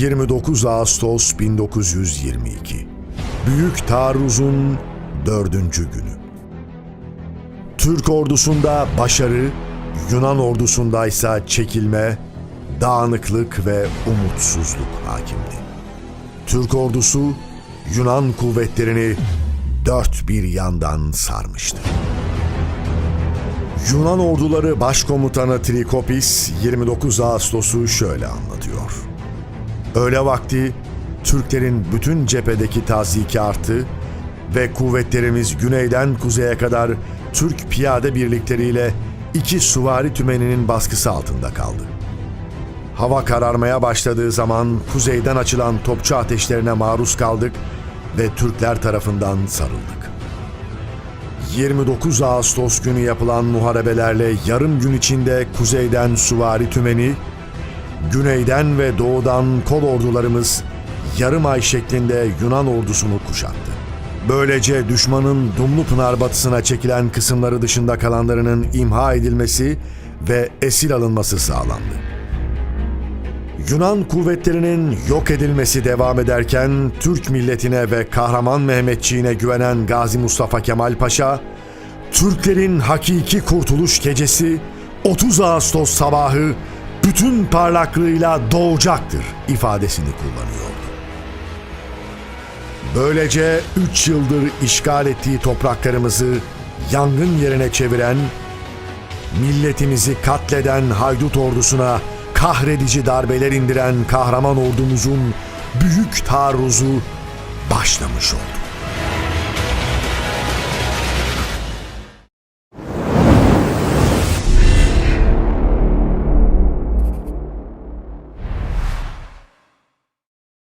29 Ağustos 1922 Büyük Taarruz'un dördüncü günü. Türk ordusunda başarı, Yunan ordusundaysa çekilme, dağınıklık ve umutsuzluk hakimdi. Türk ordusu Yunan kuvvetlerini dört bir yandan sarmıştı. Yunan orduları başkomutanı Trikopis 29 Ağustos'u şöyle anlatıyor. Öğle vakti Türklerin bütün cephedeki taziki arttı ve kuvvetlerimiz güneyden kuzeye kadar Türk piyade birlikleriyle iki suvari tümeninin baskısı altında kaldı. Hava kararmaya başladığı zaman kuzeyden açılan topçu ateşlerine maruz kaldık ve Türkler tarafından sarıldık. 29 Ağustos günü yapılan muharebelerle yarım gün içinde kuzeyden suvari tümeni, güneyden ve doğudan kol ordularımız yarım ay şeklinde Yunan ordusunu kuşattı. Böylece düşmanın Dumlupınar batısına çekilen kısımları dışında kalanlarının imha edilmesi ve esir alınması sağlandı. Yunan kuvvetlerinin yok edilmesi devam ederken Türk milletine ve kahraman Mehmetçiğine güvenen Gazi Mustafa Kemal Paşa, Türklerin hakiki kurtuluş gecesi 30 Ağustos sabahı bütün parlaklığıyla doğacaktır ifadesini kullanıyordu. Böylece 3 yıldır işgal ettiği topraklarımızı yangın yerine çeviren, milletimizi katleden haydut ordusuna kahredici darbeler indiren kahraman ordumuzun büyük taarruzu başlamış oldu.